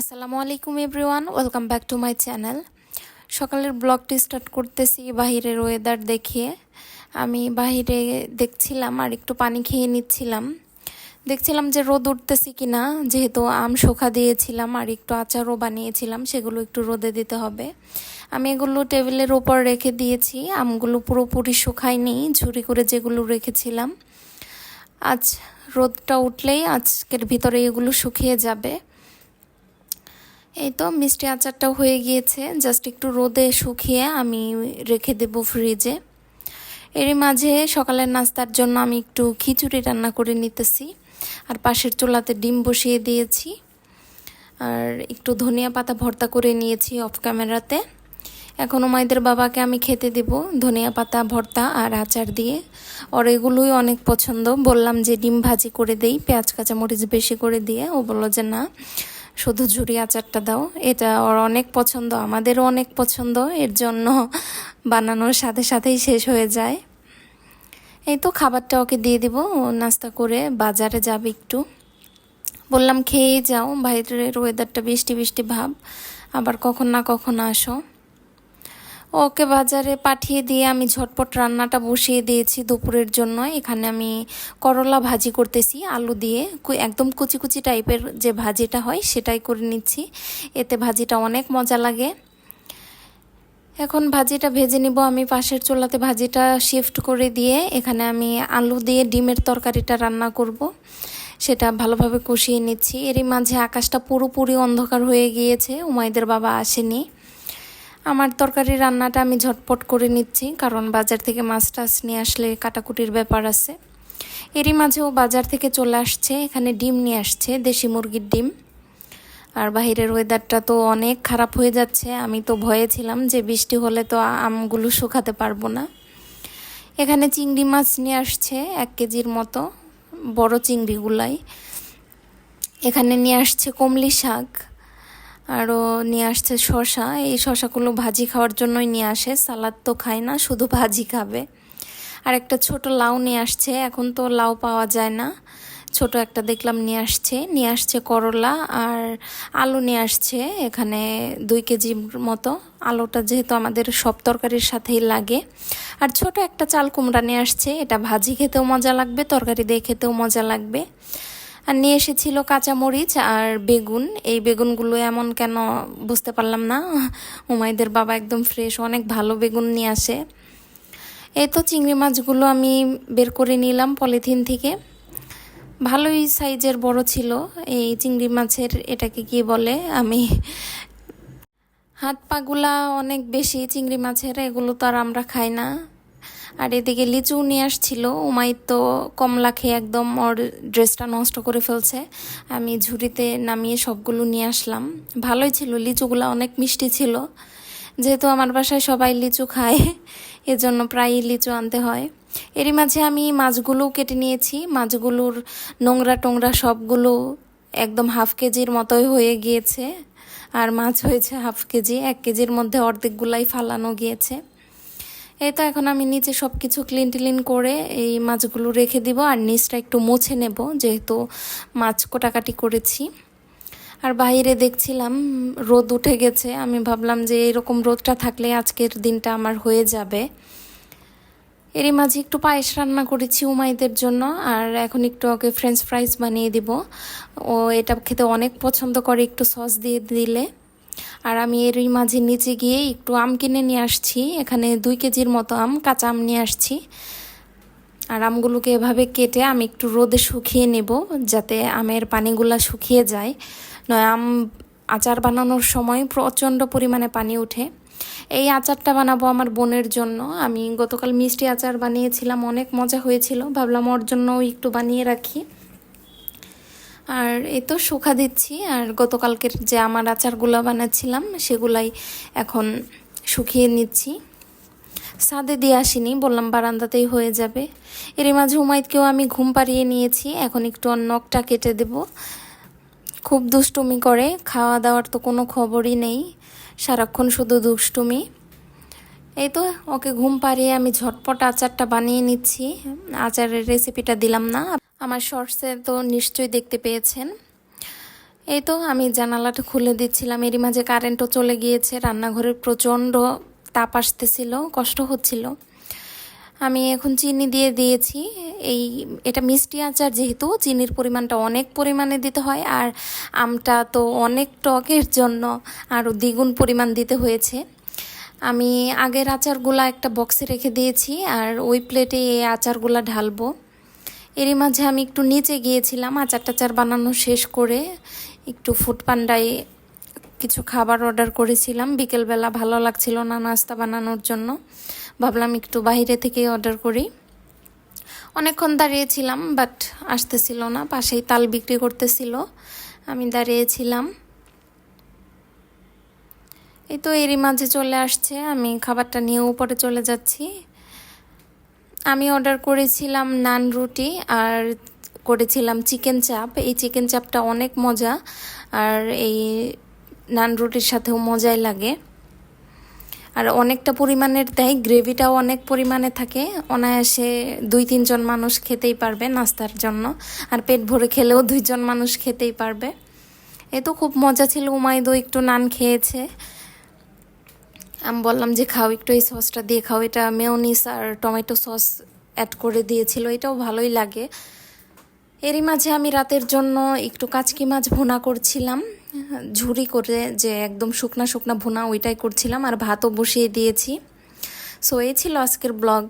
আসসালামু আলাইকুম everyone, welcome back to my channel. সকালের ব্লগটি স্টার্ট করতেছি বাহিরের ওয়েদার দেখিয়ে আমি বাহিরে দেখছিলাম আর একটু পানি খেয়ে নিচ্ছিলাম। দেখছিলাম যে রোদ উঠতেছি কি না যেহেতু আম শোকা দিয়েছিলাম আর একটু আচারও বানিয়েছিলাম, সেগুলো একটু রোদে দিতে হবে। আমি এগুলো টেবিলের ওপর রেখে দিয়েছি, আমগুলো পুরোপুরি শুকায়নি ঝুরি করে যেগুলো রেখেছিলাম। আজ রোদটা উঠলেই আজকের ভিতরে এগুলো শুকিয়ে যাবে। এই তো মিষ্টি আচারটাও হয়ে গিয়েছে। জাস্ট একটু রোদে শুকিয়ে আমি রেখে দেব ফ্রিজে। এরই মাঝে সকালের নাস্তার জন্য আমি একটু খিচুড়ি রান্না করে নিতেছি। আর পাশের চুলাতে ডিম বসিয়ে দিয়েছি। আর একটু ধনিয়া পাতা ভর্তা করে নিয়েছি অফ ক্যামেরাতে। এখন মাইদের বাবাকে আমি খেতে দিব ধনিয়া পাতা, ভর্তা আর আচার দিয়ে। ওর এগুলোই অনেক পছন্দ। বললাম যে ডিম ভাজি করে দেই, পেঁয়াজ, কাঁচামরিচ বেশি করে দিয়ে। ও বলল যে না শুধু ঝুরি আচারটা দাও। এটা ওর অনেক পছন্দ, আমাদেরও অনেক পছন্দ। এর জন্য বানানোর সাথে সাথেই শেষ হয়ে যায়। এই তো খাবারটা ওকে দিয়ে দিব নাস্তা করে বাজারে যাবে একটু। বললাম খেয়ে যাও, বাইরের ওয়েদারটা বৃষ্টি বৃষ্টি ভাব, আবার কখন না কখন আসো। ওকে বাজারে পাঠিয়ে দিয়ে আমি ঝটপট রান্নাটা বসিয়ে দিয়েছি দুপুরের জন্য। এখানে আমি করলা ভাজি করতেছি, আলু দিয়ে। একদম কুচি কুচি টাইপের যে ভাজিটা হয় সেটাই করে নিচ্ছি। এতে ভাজিটা অনেক মজা লাগে। এখন ভাজিটা ভেজে নিব। আমি পাশের চুলাতে ভাজিটা শিফট করে দিয়ে এখানে আমি আলু দিয়ে ডিমের তরকারিটা রান্না করব। সেটা ভালোভাবে কষিয়ে নিচ্ছি। এরই মাঝে আকাশটা পুরোপুরি অন্ধকার হয়ে গিয়েছে। উমাইদের বাবা আসেনি। আমার তরকারি রান্নাটা আমি ঝটপট করে নিচ্ছি, কারণ বাজার থেকে মাছ টাছ নিয়ে আসলে কাটাকুটির ব্যাপার আছে। এরই মাঝেও বাজার থেকে চলে আসছে, এখানে ডিম নিয়ে আসছে, দেশি মুরগির ডিম। আর বাহিরের ওয়েদারটা তো অনেক খারাপ হয়ে যাচ্ছে, আমি তো ভয়ে ছিলাম যে বৃষ্টি হলে তো আমগুলো শুকাতে পারব না। এখানে চিংড়ি মাছ নিয়ে আসছে এক কেজির মতো, বড় চিংড়িগুলাই। এখানে নিয়ে আসছে কমলি শাক। আরও নিয়ে আসছে শশা এই শশাগুলো ভাজি খাওয়ার জন্যই নিয়ে আসে। সালাদ তো খায় না, শুধু ভাজি খাবে। আর একটা ছোট লাউ নিয়ে আসছে। এখন তো লাউ পাওয়া যায় না। ছোট একটা দেখলাম নিয়ে আসছে। নিয়ে আসছে করলা আর আলু নিয়ে আসছে। এখানে দুই কেজি মতো। আলুটা যেহেতু আমাদের সব তরকারির সাথেই লাগে। আর ছোট একটা চাল কুমড়া নিয়ে আসছে। এটা ভাজি খেতেও মজা লাগবে, তরকারি দিয়ে খেতেও মজা লাগবে। আর নিয়ে এসেছিল কাঁচামরিচ আর বেগুন। এই বেগুনগুলো এমন কেন বুঝতে পারলাম না। উমাইদের বাবা একদম ফ্রেশ অনেক ভালো বেগুন নিয়ে আসে। এই তো চিংড়ি মাছগুলো আমি বের করে নিলাম পলিথিন থেকে। ভালোই সাইজের বড় ছিল। এই চিংড়ি মাছের এটাকে কি বলে? আমি হাত পাগুলা অনেক বেশি চিংড়ি মাছের, এগুলো তো আর আমরা খাই না। আর এদিকে লিচু নিয়ে আসছিল। উমাই তো কমলা খেয়ে একদম ওর ড্রেসটা নষ্ট করে ফেলছে। আমি ঝুড়িতে নামিয়ে সবগুলো নিয়ে আসলাম। ভালোই ছিল, লিচুগুলো অনেক মিষ্টি ছিল। যেহেতু আমার বাসায় সবাই লিচু খায়, এজন্য প্রায়ই লিচু আনতে হয়। এরই মাঝে আমি মাছগুলো কেটে নিয়েছি। মাছগুলোর নোংরা টোংরা সবগুলো একদম হাফ কেজির মতোই হয়ে গিয়েছে। আর মাছ হয়েছে হাফ কেজি। এক কেজির মধ্যে অর্ধেকগুলাই ফালানো গিয়েছে। এই তো এখন আমি নিচে সব কিছু ক্লিন টিলিন করে এই মাছগুলো রেখে দিব আর নিচটা একটু মুছে নেব, যেহেতু মাছ কোটাকাটি করেছি। আর বাইরে দেখছিলাম রোদ উঠে গেছে, আমি ভাবলাম যে এরকম রোদটা থাকলে আজকের দিনটা আমার হয়ে যাবে। এরই মাঝে একটু পায়েস রান্না করেছি উমাইদের জন্য, আর এখন একটু ওকে ফ্রেঞ্চ ফ্রাইস বানিয়ে দিব। ও এটা খেতে অনেক পছন্দ করে, একটু সস দিয়ে দিলে। আর আমি এরই মাঝে নিচে গিয়ে একটু আম কিনে নিয়ে আসছি। এখানে দুই কেজির মতো আম, কাঁচা আম নিয়ে আসছি। আর আমগুলোকে এভাবে কেটে আমি একটু রোদে শুকিয়ে নেব যাতে আমের পানিগুলা শুকিয়ে যায়। নয়, আম আচার বানানোর সময় প্রচণ্ড পরিমাণে পানি ওঠে এই আচারটা বানাবো আমার বোনের জন্য। আমি গতকাল মিষ্টি আচার বানিয়েছিলাম, অনেক মজা হয়েছিল। ভাবলাম ওর জন্য একটু বানিয়ে রাখি। আর এই তো শুকা দিচ্ছি, আর গতকালকের যে আমার আচারগুলো বানাচ্ছিলাম সেগুলাই এখন শুকিয়ে নিচ্ছি। সাদে দিয়ে আসিনি, বললাম বারান্দাতেই হয়ে যাবে। এর মাঝে হুমায়দকেও আমি ঘুম পাড়িয়ে নিয়েছি, এখন একটু নখটা কেটে দেব। খুব দুষ্টুমি করে, খাওয়া দাওয়ার তো কোনো খবরই নেই, সারাক্ষণ শুধু দুষ্টুমি। এই তো ওকে ঘুম পাড়িয়ে আমি ঝটপট আচারটা বানিয়ে নিচ্ছি, আচারের রেসিপিটা দিলাম না। আমার শর্টসে তো নিশ্চয়ই দেখতে পেয়েছেন। এই তো আমি জানালাটা খুলে দিচ্ছিলাম। এরই মাঝে কারেন্টও চলে গিয়েছে। রান্নাঘরে প্রচণ্ড তাপ আসতেছিল, কষ্ট হচ্ছিল। আমি এখন চিনি দিয়ে দিয়েছি। এই, এটা মিষ্টি আচার যেহেতু, চিনির পরিমাণটা অনেক পরিমাণে দিতে হয়। আর আমটা তো অনেক টকের জন্য আরও দ্বিগুণ পরিমাণ দিতে হয়েছে। আমি আগের আচারগুলা একটা বক্সে রেখে দিয়েছি। আর ওই প্লেটে এই আচারগুলা ঢালবো। এরই মাঝে আমি একটু নিচে গিয়েছিলাম আচার টাচার বানানো শেষ করে একটু ফুড পান্ডায় কিছু খাবার অর্ডার করেছিলাম। বিকেলবেলা ভালো লাগছিল না নাস্তা বানানোর জন্য। ভাবলাম একটু বাইরে থেকে অর্ডার করি। অনেকক্ষণ দাঁড়িয়েছিলাম বাট আসতেছিল না, পাশেই তাল বিক্রি করতেছিল। আমি দাঁড়িয়েছিলাম। এই তো এরই মাঝে চলে আসছে, আমি খাবারটা নিয়ে উপরে চলে যাচ্ছি। আমি অর্ডার করেছিলাম নান রুটি আর করেছিলাম চিকেন চাপ এই চিকেন চাপটা অনেক মজা আর এই নান রুটির সাথেও মজাই লাগে। আর অনেকটা পরিমাণের দেয়, গ্রেভিটাও অনেক পরিমাণে থাকে। অনায়াসে দুই, তিনজন মানুষ খেতেই পারবে নাস্তার জন্য। আর পেট ভরে খেলেও দুইজন মানুষ খেতেই পারবে। এ তো খুব মজা ছিল, উমাইদও একটু নান খেয়েছে। আমি বললাম যে খাও, একটু এই সসটা দিয়ে খাও। এটা মেয়নিস আর টমেটো সস অ্যাড করে দিয়েছিল, এটাও ভালোই লাগে। এরই মাঝে আমি রাতের জন্য একটু কাচকি মাছ ভোনা করছিলাম, ঝুরি করে যে একদম শুকনা শুকনা ভোনা ওইটাই করছিলাম, আর ভাতও বসিয়ে দিয়েছি। সো এই ছিল আজকের ব্লগ।